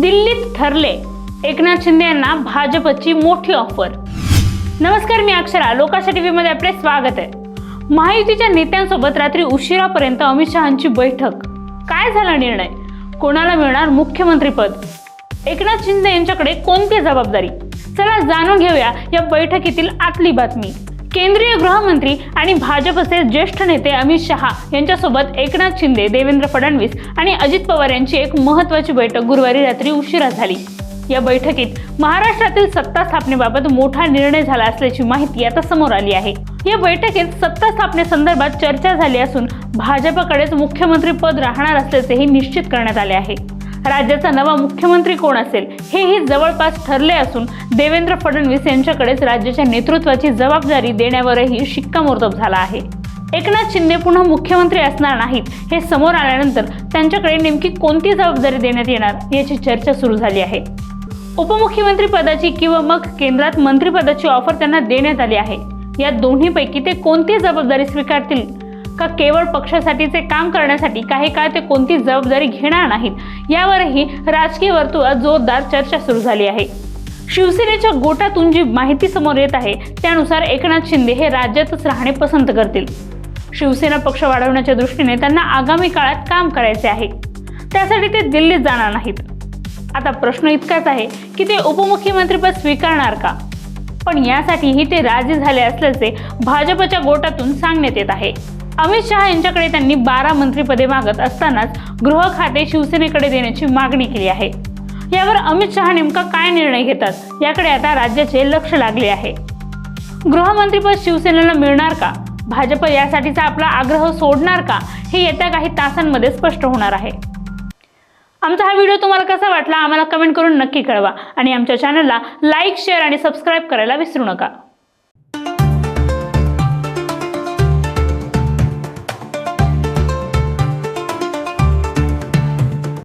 दिल्लीत ठरले. एकनाथ शिंदे यांना भाजपची मोठी ऑफर नमस्कार मी अक्षरा. लोकाशा टी व्हीमध्ये आपले स्वागत आहे. महायुतीच्या नेत्यांसोबत रात्री उशिरापर्यंत अमित शहांची बैठक. काय झाला निर्णय? कोणाला मिळणार मुख्यमंत्रीपद एकनाथ शिंदे यांच्याकडे कोणती जबाबदारी? चला जाणून घेऊया या बैठकीतील आतली बातमी. केंद्रीय गृहमंत्री आणि भाजपचे ज्येष्ठ नेते अमित शहा यांच्यासोबत एकनाथ शिंदे देवेंद्र फडणवीस आणि अजित पवार यांची एक महत्त्वाची बैठक गुरुवारी रात्री उशिरा झाली. या बैठकीत महाराष्ट्रातील सत्ता स्थापनेबाबत मोठा निर्णय झाला असल्याची माहिती आता समोर आली आहे. या बैठकीत सत्ता स्थापनेसंदर्भात चर्चा झाली असून भाजपकडेच मुख्यमंत्री पद राहणार असल्याचेही निश्चित करण्यात आले आहे. राज्याचा नवा मुख्यमंत्री कोण असेल हेही जवळपास ठरले असून देवेंद्र फडणवीस यांच्याकडेच राज्याच्या नेतृत्वाची जबाबदारी देण्यावरही शिक्कामोर्तब झाला आहे. एकनाथ शिंदे पुन्हा मुख्यमंत्री असणार नाहीत हे समोर आल्यानंतर त्यांच्याकडे नेमकी कोणती जबाबदारी देण्यात येणार याची चर्चा सुरू झाली आहे. उपमुख्यमंत्री पदाची किंवा मग केंद्रात मंत्रिपदाची ऑफर त्यांना देण्यात आली आहे. या दोन्हीपैकी ते कोणती जबाबदारी स्वीकारतील का केवळ पक्षासाठीचे काम करण्यासाठी काही काळ ते कोणती जबाबदारी घेणार नाहीत? यावरही राजकीय वर्तुळात जोरदार चर्चा सुरू झाली आहे. शिवसेनेच्या गोटातून जी माहिती समोर येत आहे त्यानुसार एकनाथ शिंदे हे राज्यातच राहणे पसंत करतील. शिवसेना पक्ष वाढवण्याच्या दृष्टीने त्यांना आगामी काळात काम करायचे आहे. त्यासाठी ते दिल्लीत जाणार नाहीत. आता प्रश्न इतकाच आहे की ते उपमुख्यमंत्रीपद स्वीकारणार का? पण यासाठीही ते राजी झाले असल्याचे भाजपच्या गोटातून सांगण्यात येत आहे. अमित शहा यांच्याकडे त्यांनी बारा मंत्रिपदे मागत असतानाच गृह खाते शिवसेनेकडे देण्याची मागणी केली आहे. यावर अमित शहा नेमका काय निर्णय घेतात याकडे आता राज्याचे लक्ष लागले आहे. गृहमंत्रीपद शिवसेनेला मिळणार का? भाजप यासाठीचा आपला आग्रह सोडणार का? हे येत्या काही तासांमध्ये स्पष्ट होणार आहे. आमचा हा व्हिडिओ तुम्हाला कसा वाटला आम्हाला कमेंट करून नक्की कळवा आणि आमच्या चॅनलला लाईक शेअर आणि सबस्क्राईब करायला विसरू नका.